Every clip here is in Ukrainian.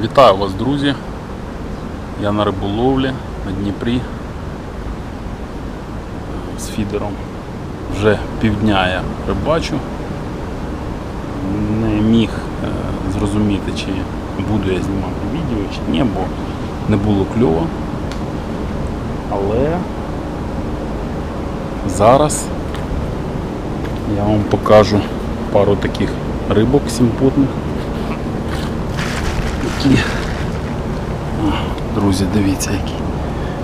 Вітаю вас, друзі! Я на риболовлі на Дніпрі з фідером. Вже півдня я рибачу. Не міг е, зрозуміти, чи буду я знімати відео, чи ні, бо не було кльово. Але зараз я вам покажу пару таких рибок симпотних. О, Друзі, дивіться, який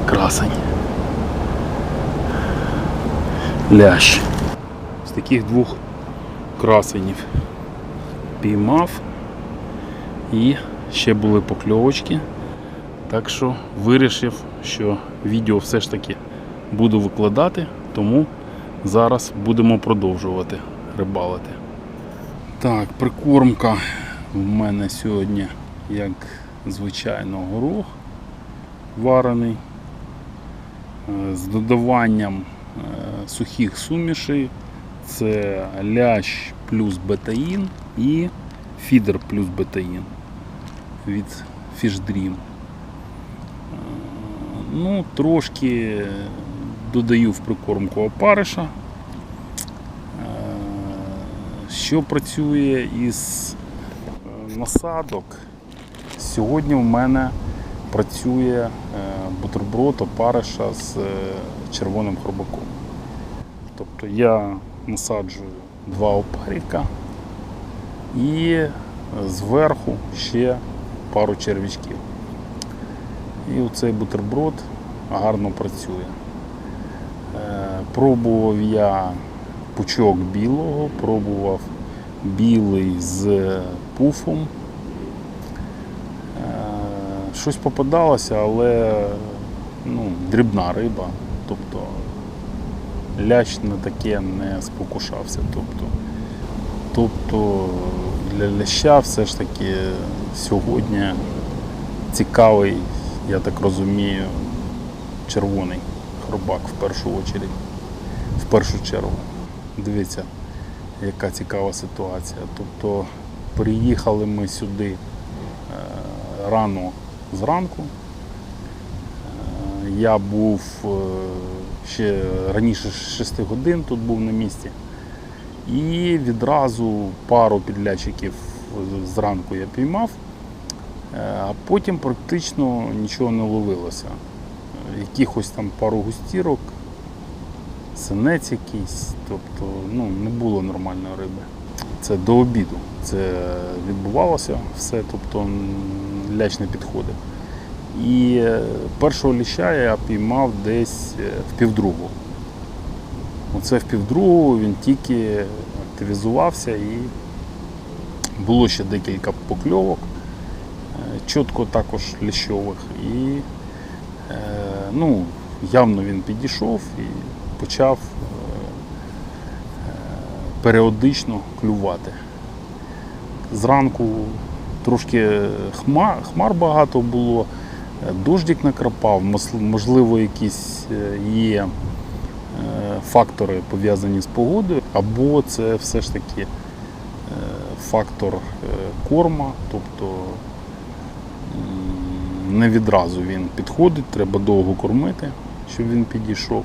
красень. Лящ. З таких двох красенів піймав і ще були покльовочки. Так що вирішив, що відео все ж таки буду викладати, тому зараз будемо продовжувати рибалити. Так, прикормка в мене сьогодні, як звичайно, горох варений е, з додаванням е, сухих сумішей. Це лящ плюс бетаїн і фідер плюс бетаїн від Dream. Е, Ну, трошки додаю в прикормку опариша. Що працює із насадок? Сьогодні в мене працює е, бутерброд опариша з е, червоним хробаком. Тобто я насаджую два опаріка і зверху ще пару черв'ячків. І оцей бутерброд гарно працює. Е, Пробував я пучок білого, пробував білий з пуфом. Щось попадалося, але ну, дрібна риба. Тобто лящ на таке не спокушався. Тобто, тобто для ляща все ж таки сьогодні цікавий, я так розумію, червоний хробак в першу очередь. В першу чергу. Дивіться, яка цікава ситуація. Тобто приїхали ми сюди е, рано зранку. Е, Я був е, ще раніше 6 годин тут був на місці. І відразу пару підлячиків зранку я піймав, е, а потім практично нічого не ловилося. Якихось там пару густірок, синець якийсь, тобто ну, не було нормальної риби. Це до обіду. Це відбувалося все, тобто ляч не підходив. І е, першого ліща я піймав десь е, в півдругу. Оце в півдругу він тільки активізувався і було ще декілька покльовок, е, чітко також ліщових. І ну, явно він підійшов і почав періодично клювати. Зранку трошки хмар, хмар багато було, е, дождик накрапав, можливо, якісь е, є е, фактори пов'язані з погодою, або це все ж таки фактор корма, тобто не відразу він підходить, треба довго кормити, щоб він підійшов.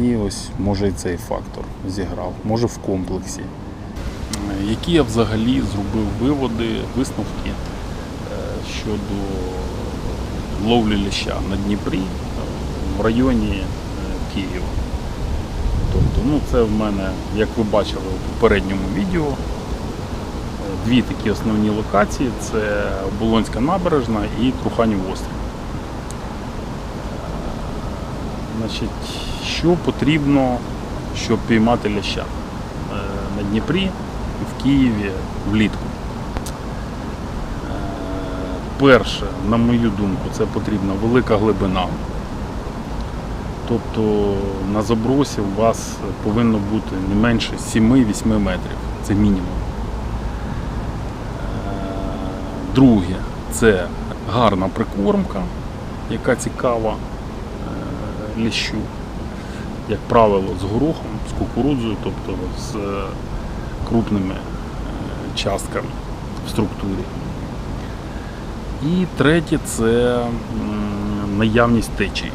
І ось може і цей фактор зіграв, може в комплексі. Які я взагалі зробив виводи, висновки е, щодо ловлі ліща на Дніпрі е, в районі е, Києва. Тобто, ну, це в мене, як ви бачили у попередньому відео, дві такі основні локації це Болонська набережна і Труханів острів. Значить, що потрібно, щоб піймати ляща на Дніпрі, в Києві влітку? Е, Перше, на мою думку, це потрібна велика глибина. Тобто на забросі у вас повинно бути не менше 7-8 метрів. Це мінімум. Е, Друге, це гарна прикормка, яка цікава е, ліщу. Як правило, з горохом, з кукурудзою, тобто з крупними частками в структурі. І третє це наявність течії.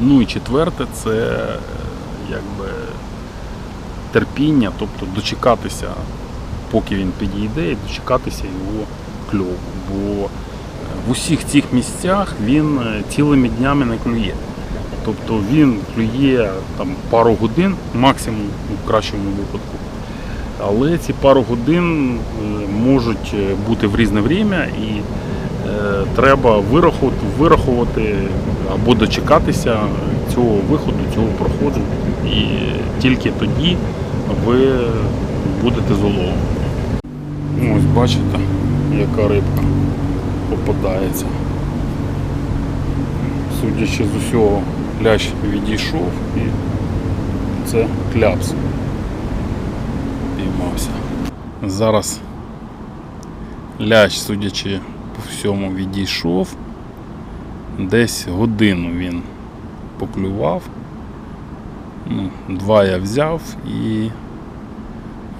Ну і четверте це якби терпіння, тобто дочекатися, поки він підійде, і дочекатися його кльову. Бо е, в усіх цих місцях він е, цілими днями не клює. Тобто він клює там пару годин, максимум в кращому випадку. Але ці пару годин е, можуть е, бути в різне время і е, треба вирахувати, або дочекатися цього виходу, цього проходу. І тільки тоді ви будете золовом. Ось бачите, яка рибка попадається. Судячи з усього, лящ відійшов і це кляпс. Зараз лящ, судячи по всьому, відійшов. Десь годину він поклював. Ну, два я взяв і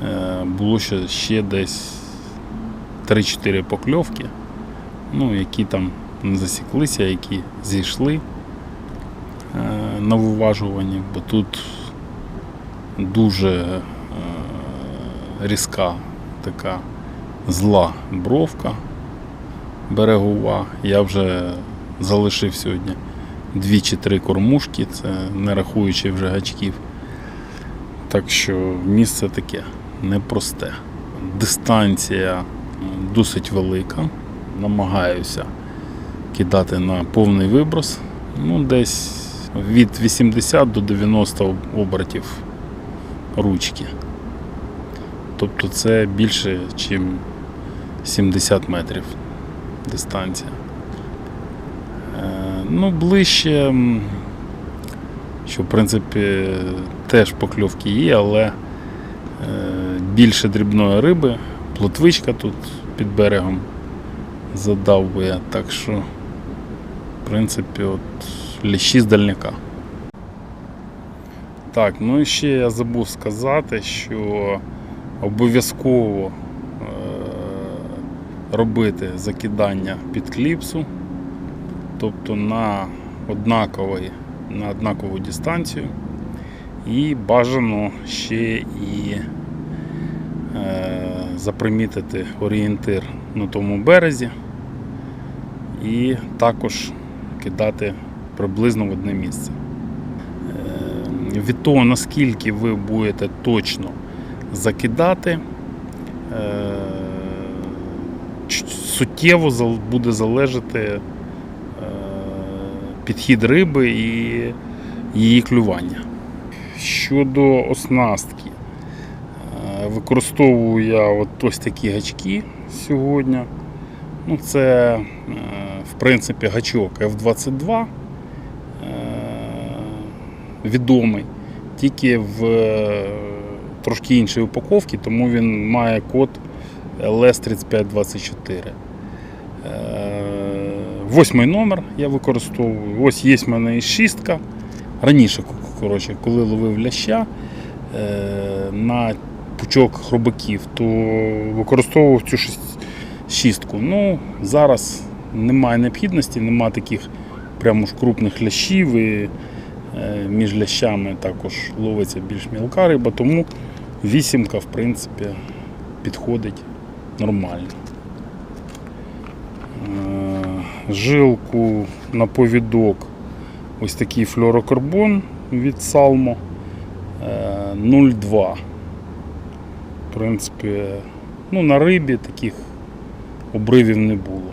е, було ще, ще десь 3-4 покльовки, ну, які там не засіклися, які зійшли е, на виважуванні, бо тут дуже е, різка така зла бровка берегова. Я вже залишив сьогодні дві чи три кормушки, це не рахуючи вже гачків. Так що місце таке непросте. Дистанція досить велика. Намагаюся кидати на повний виброс. Ну, десь від 80 до 90 обертів ручки. Тобто це більше, ніж 70 метрів дистанція. Е, Ну, ближче, що в принципі теж покльовки є, але е, більше дрібної риби, плотвичка тут під берегом задав би я, так що, в принципі, от ліщі з дальняка. Так, ну і ще я забув сказати, що обов'язково е, робити закидання під кліпсу, тобто на однаковий, на однакову дистанцію. І бажано ще і е, запримітити орієнтир на тому березі і також кидати приблизно в одне місце. Е, Від того, наскільки ви будете точно закидати, е, суттєво буде залежати е, підхід риби і її клювання. Щодо оснастки, е, використовую я от ось такі гачки сьогодні. Ну, це, в принципі, гачок F22 е, відомий, тільки в трошки іншій упаковці, тому він має код LS3524. Е, Восьмий номер я використовую. Ось є в мене і шістка. Раніше, коротше, коли ловив ляща е, на пучок хробаків, то використовував цю шістку. Ну, зараз немає необхідності, немає таких прямо ж крупних лящів. І е, між лящами також ловиться більш мілка риба, тому вісімка, в принципі, підходить нормально. Е, Жилку на повідок ось такий флюорокарбон від Salmo е, 0,2. В принципі, ну, на рибі таких обривів не було.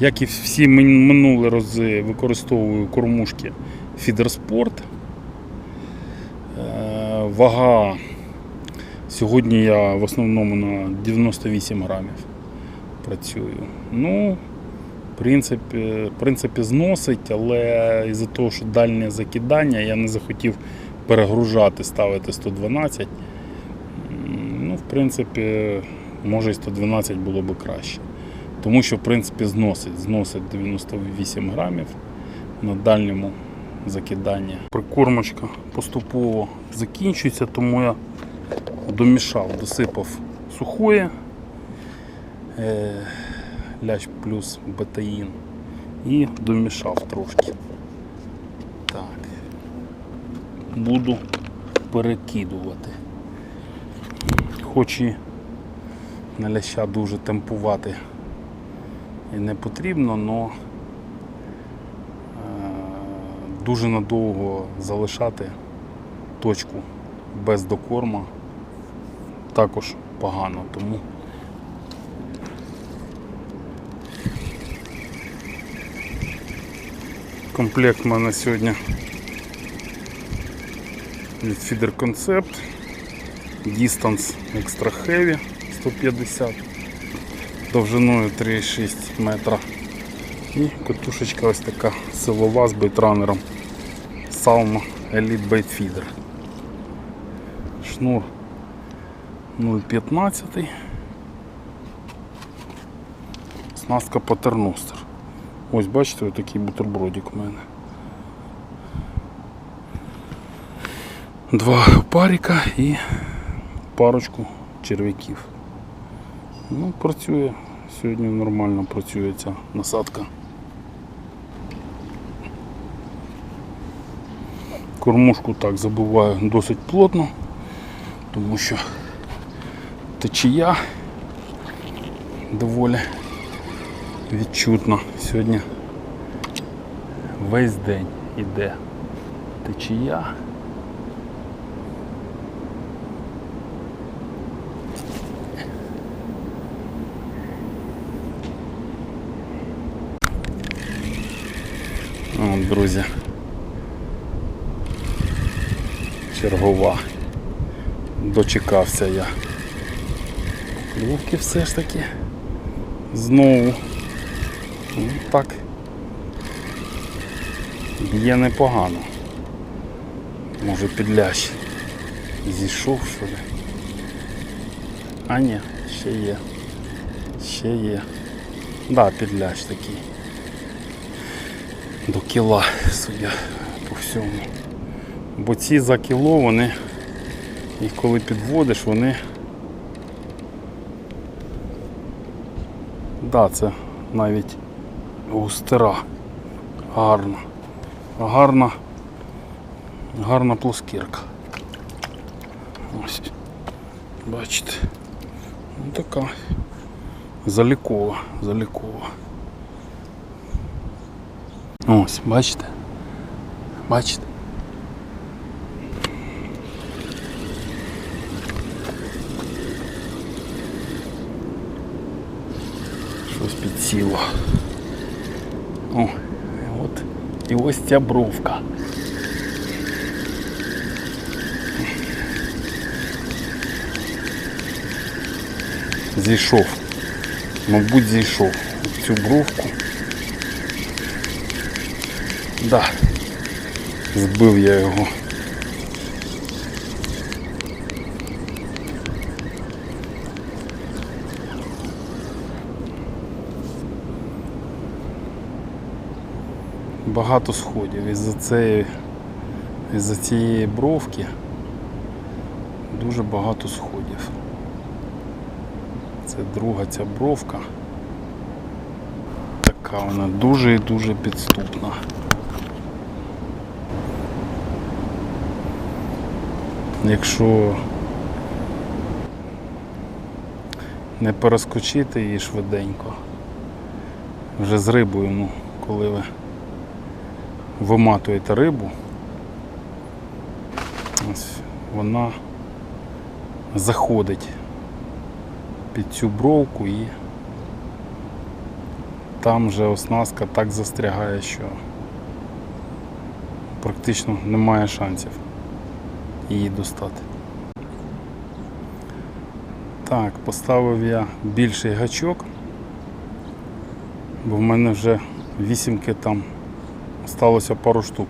Як і всі мин- минулі рази використовую кормушки Фідерспорт. Вага. Сьогодні я в основному на 98 грамів працюю. Ну, в принципі, в принципі зносить, але із-за того, що дальнє закидання, я не захотів перегружати, ставити 112. Ну, в принципі, може і 112 було б краще. Тому що, в принципі, зносить. Зносить 98 грамів на дальньому закиданні. Прикормочка поступово закінчується, тому я домішав, досипав сухое е, лящ плюс бетаїн. І домішав трошки. Так. Буду перекидувати. Хоч і на ляща дуже темпувати і не потрібно, але дуже надовго залишати точку без докорма. Також погано, тому комплект в мене сьогодні від Feeder Concept. Distance Extra Heavy 150 довжиною 3,6 метра. І катушечка ось така силова з бейтранером Salma Elite Bait Feeder шнур 0,15 Оснастка патерностер. Ось бачите, ось такий бутербродик у мене. Два паріка і парочку черв'яків. Ну, працює. Сьогодні нормально працює ця насадка. Кормушку так забиваю досить плотно, тому що течія доволі відчутна. Сьогодні весь день іде течія. Друзі. Чергова. Дочекався я. Клювки все ж таки. Знову. Ну, так. Б'є непогано. Може підлящ. Зійшов що ли? А ні, ще є. Ще є. Да, підлящ такий. До кіла, судя по всьому. Бо ці за кіло вони, їх коли підводиш, вони. Да, це навіть густера. Гарна. Гарна. Гарна плоскірка. Ось. Бачите. Ну така. Залікова, залікова. Ось, бачите? Бачите? Щось підсіло. О, і от і ось ця бровка. Зійшов. Мабуть, зійшов цю бровку. Да. Збив я його. Багато сходів із-за цієї, із-за цієї бровки дуже багато сходів. Це друга ця бровка. Така вона дуже і дуже підступна. Якщо не перескочити її швиденько, вже з рибою, ну, коли ви виматуєте рибу, ось вона заходить під цю бровку і там вже оснастка так застрягає, що практично немає шансів її достати. Так, поставив я більший гачок, бо в мене вже вісімки там сталося пару штук,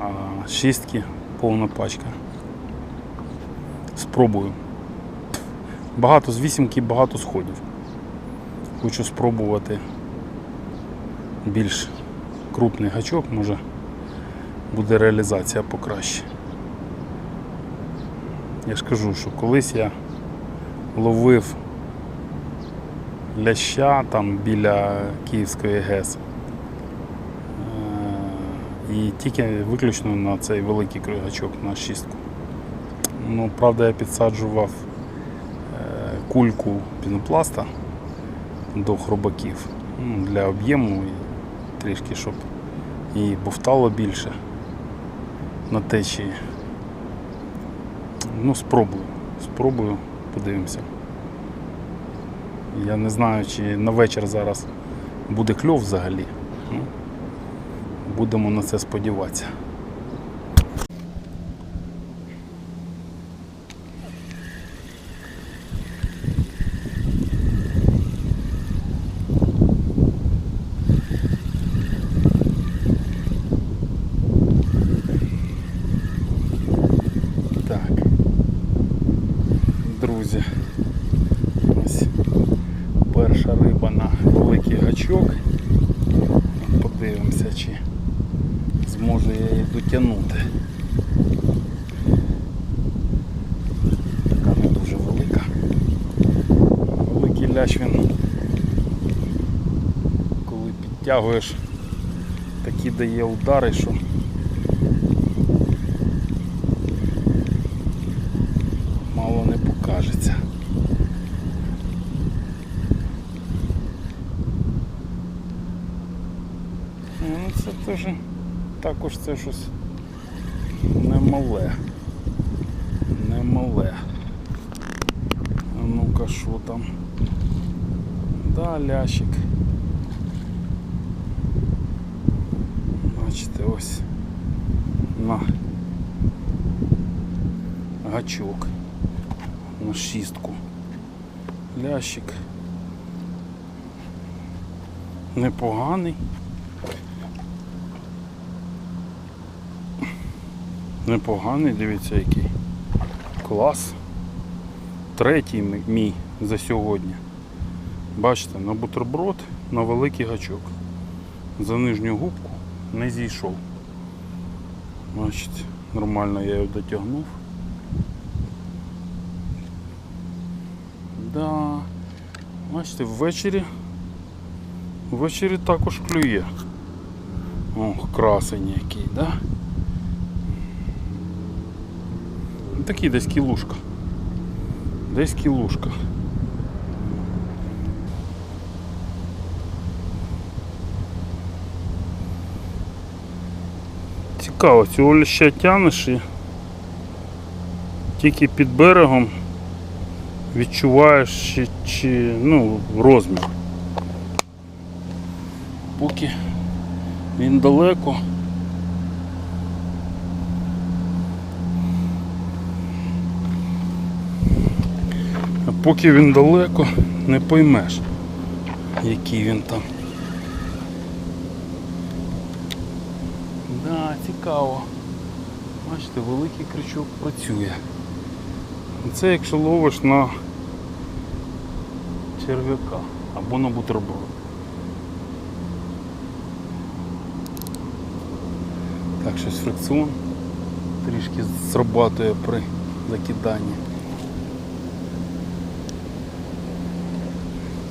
а шістки повна пачка. Спробую. Багато з вісімки, багато сходів. Хочу спробувати більш крупний гачок, може буде реалізація покраще. Я ж кажу, що колись я ловив ляща там біля Київської ГЕС. І тільки виключно на цей великий кригачок на шістку. Ну, правда, я підсаджував е, кульку пінопласта до хробаків ну, для об'єму і трішки, щоб і бовтало більше на течії. Ну, спробую. Спробую, подивимося. Я не знаю, чи на вечір зараз буде кльов взагалі. Будемо на це сподіватися. Так. Друзі. Ось перша риба на великий гачок. Подивимося, чи зможу я її дотягнути. Така не дуже велика. Великий лящ він, коли підтягуєш, такі дає удари, що мало не покажеться. Ну, це теж також це щось немале. Немале. Ну-ка, що там? Да, лящик. Бачите, ось на гачок на шістку. Лящик непоганий. Непоганий, дивіться який. Клас. Третій мій за сьогодні. Бачите, на бутерброд на великий гачок. За нижню губку не зійшов. Бачите, нормально я його дотягнув. Да. Бачите, ввечері. Ввечері також клює. Ох, красень який, да? Такий десь кілушка. Десь кілушка. Цікаво, цього ляща тянеш і тільки під берегом відчуваєш чи, чи ну, розмір. Поки він далеко. А поки він далеко, не поймеш, який він там. Да, цікаво. Бачите, великий крючок працює. Це якщо ловиш на черв'яка або на бутерброд. Так, щось фрикціон трішки зрабатує при закиданні.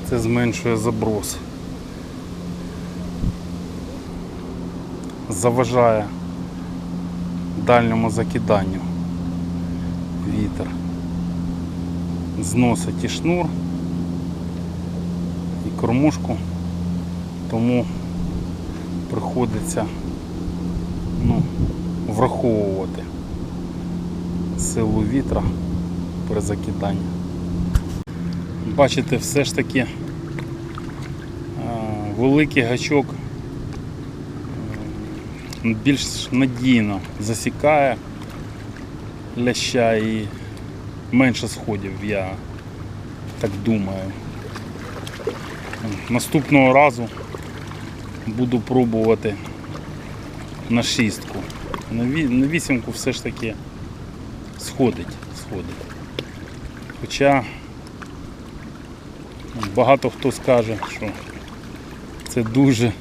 Це зменшує заброс. Заважає дальньому закиданню вітер. Зносить і шнур, і кормушку, тому приходиться ну, враховувати силу вітра при закиданні. Бачите, все ж таки великий гачок більш надійно засікає ляща і менше сходів, я так думаю. Наступного разу буду пробувати на шістку. На вісімку все ж таки сходить, сходить. Хоча багато хто скаже, що це дуже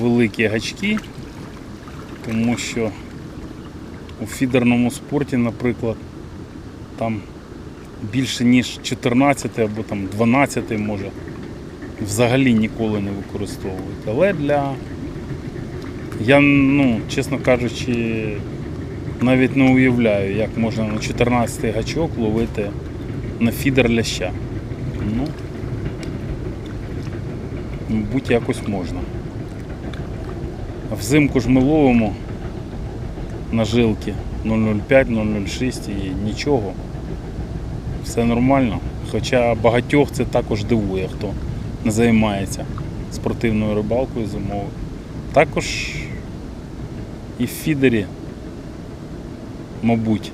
великі гачки, тому що у фідерному спорті, наприклад, там більше ніж 14 або там 12 може взагалі ніколи не використовують. Але для. Я, ну, чесно кажучи, навіть не уявляю, як можна на 14 гачок ловити на фідер ляща. Ну, мабуть, якось можна. Взимку ж ми ловимо на жилки 0,05-0,06 і нічого. Все нормально. Хоча багатьох це також дивує, хто не займається спортивною рибалкою зимовою. Також і в фідері, мабуть,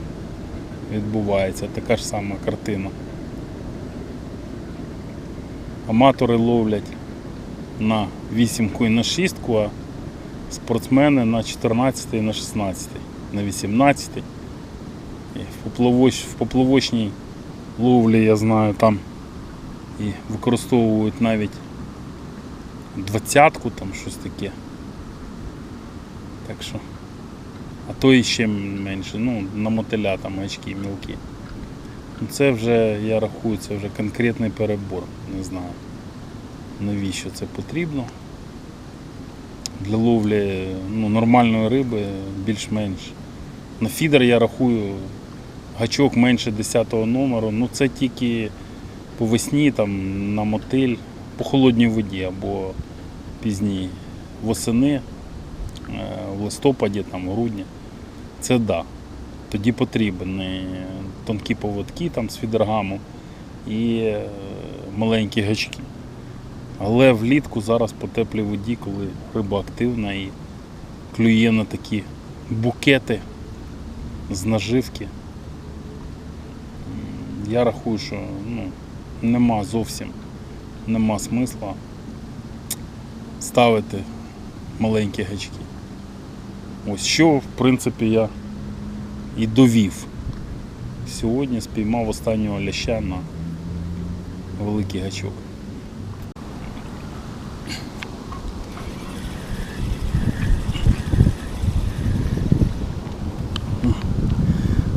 відбувається така ж сама картина. Аматори ловлять на вісімку і на шістку, а спортсмени на 14 і на 16, на 18. І в, поплавочній ловлі, я знаю, там і використовують навіть двадцятку, там щось таке. Так що. А то і ще менше. Ну, на мотиля там очки мілкі. Ну, Це вже, я рахую, це вже конкретний перебор. Не знаю навіщо це потрібно. Для ловлі ну, нормальної риби більш-менш. На фідер я рахую гачок менше 10-го номеру. Ну це тільки по весні, там, на мотиль, по холодній воді або пізній восени, е, в листопаді, там, в грудні. Це да. Тоді потрібен і тонкі поводки там, з фідергаму і е, маленькі гачки. Але влітку зараз по теплій воді, коли риба активна і клює на такі букети з наживки. Я рахую, що ну, нема зовсім нема смисла ставити маленькі гачки. Ось що, в принципі, я і довів. Сьогодні спіймав останнього ляща на великий гачок.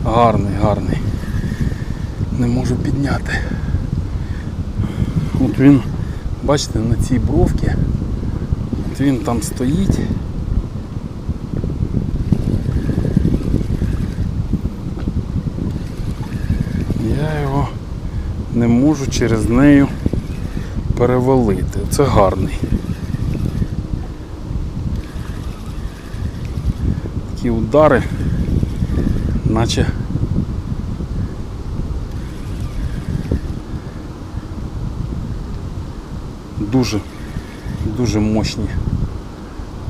Гарний, гарний. Не можу підняти. От він, бачите, на цій бровці. От він там стоїть. Я його не можу через нею перевалити. Це гарний. Такі удари наче дуже, дуже мощні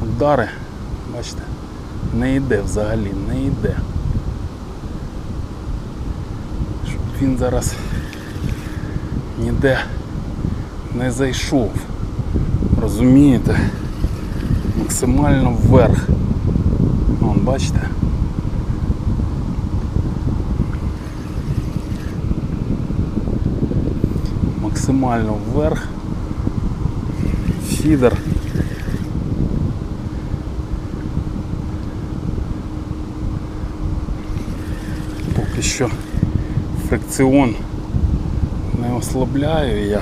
удари. Бачите, не йде взагалі, не йде. Щоб він зараз ніде не зайшов. Розумієте? Максимально вверх. Вон, бачите? максимально вверх. Фідер. Поки що фрикціон не ослабляю я.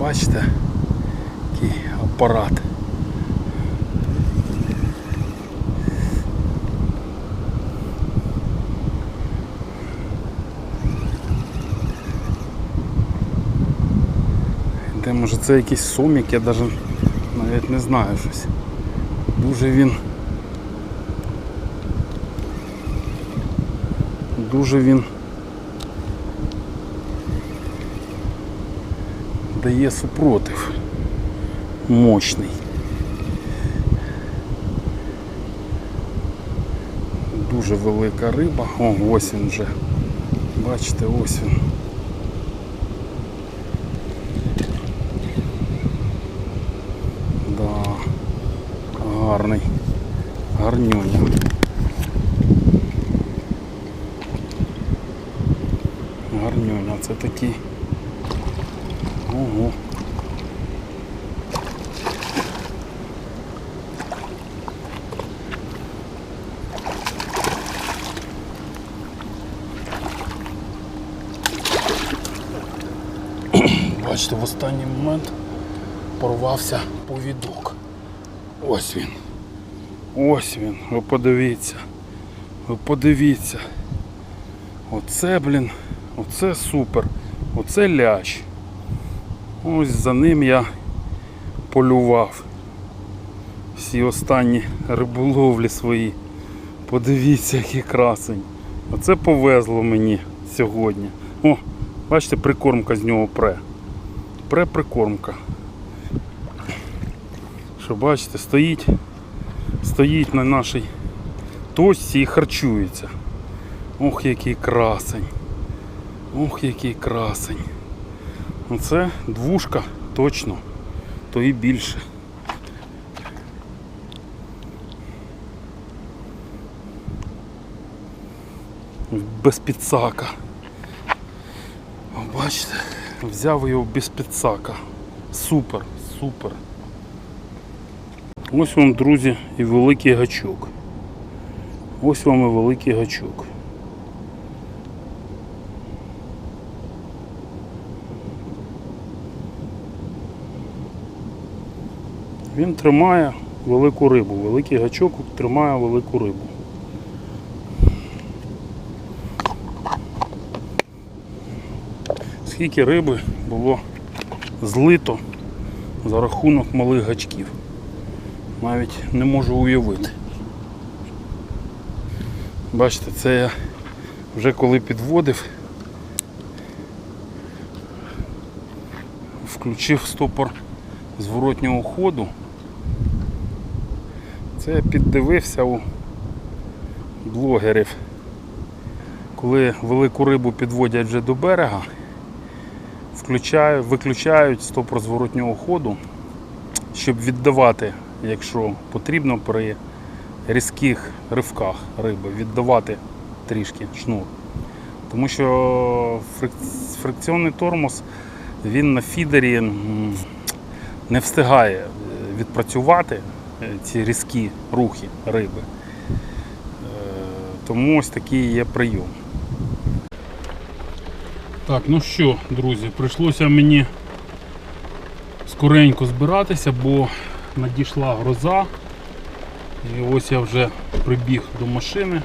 Бачите, який апарат. Може це якийсь сомік, я навіть навіть не знаю щось. Дуже він. Дуже він дає супротив. Мощний. Дуже велика риба. О, ось він вже. Бачите, ось він. Да, гарний, гарнюня. Гарнюня, це такий. Ого. Бачите, в останній момент порвався повідок. Ось він. Ось він. Ви подивіться. Ви подивіться. Оце, блін, оце супер. Оце лящ. Ось за ним я полював. Всі останні риболовлі свої. Подивіться, який красень. Оце повезло мені сьогодні. О, бачите, прикормка з нього пре. Пре прикормка. Що бачите, стоїть, стоїть на нашій точці і харчується. Ох, який красень. Ох, який красень. Оце двушка точно, то і більше. Без підсака. Бачите, взяв його без підсака. Супер, супер. Ось вам, друзі, і великий гачок. Ось вам і великий гачок. Він тримає велику рибу. Великий гачок тримає велику рибу. Скільки риби було злито за рахунок малих гачків. Навіть не можу уявити. Бачите, це я вже коли підводив, включив стопор зворотнього ходу. Це я піддивився у блогерів, коли велику рибу підводять вже до берега, включаю, виключають стопор зворотнього ходу, щоб віддавати, якщо потрібно при різких ривках риби, віддавати трішки шнур. Тому що фрик- фрикціонний тормоз він на фідері не встигає е, відпрацювати е, ці різкі рухи риби. Е, Тому ось такий є прийом. Так, ну що, друзі, прийшлося мені скоренько збиратися, бо надійшла гроза. І ось я вже прибіг до машини,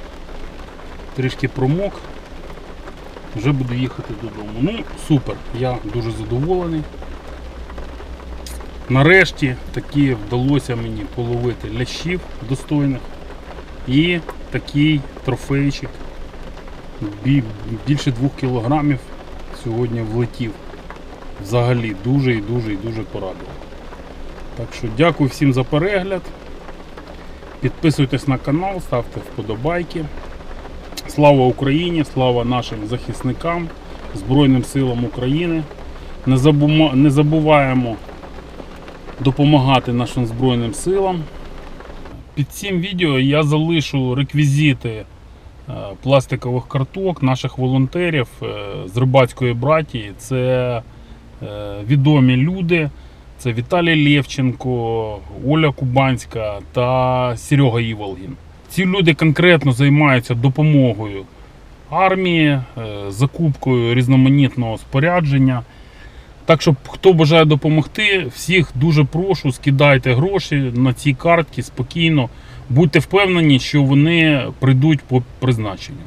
трішки промок, вже буду їхати додому. Ну, супер, я дуже задоволений. Нарешті таки вдалося мені половити лящів достойних і такий трофейчик більше 2 кілограмів сьогодні влетів. Взагалі дуже і дуже і дуже порадував. Так що дякую всім за перегляд. Підписуйтесь на канал, ставте вподобайки. Слава Україні! Слава нашим захисникам, Збройним силам України. Не, забума- не забуваємо допомагати нашим Збройним силам. Під цим відео я залишу реквізити е, пластикових карток наших волонтерів е, з рибацької братії. Це е, відомі люди. Це Віталій Лєвченко, Оля Кубанська та Серега Іволгін. Ці люди конкретно займаються допомогою армії, е, закупкою різноманітного спорядження. Так що, хто бажає допомогти, всіх дуже прошу, скидайте гроші на ці картки спокійно. Будьте впевнені, що вони прийдуть по призначенню.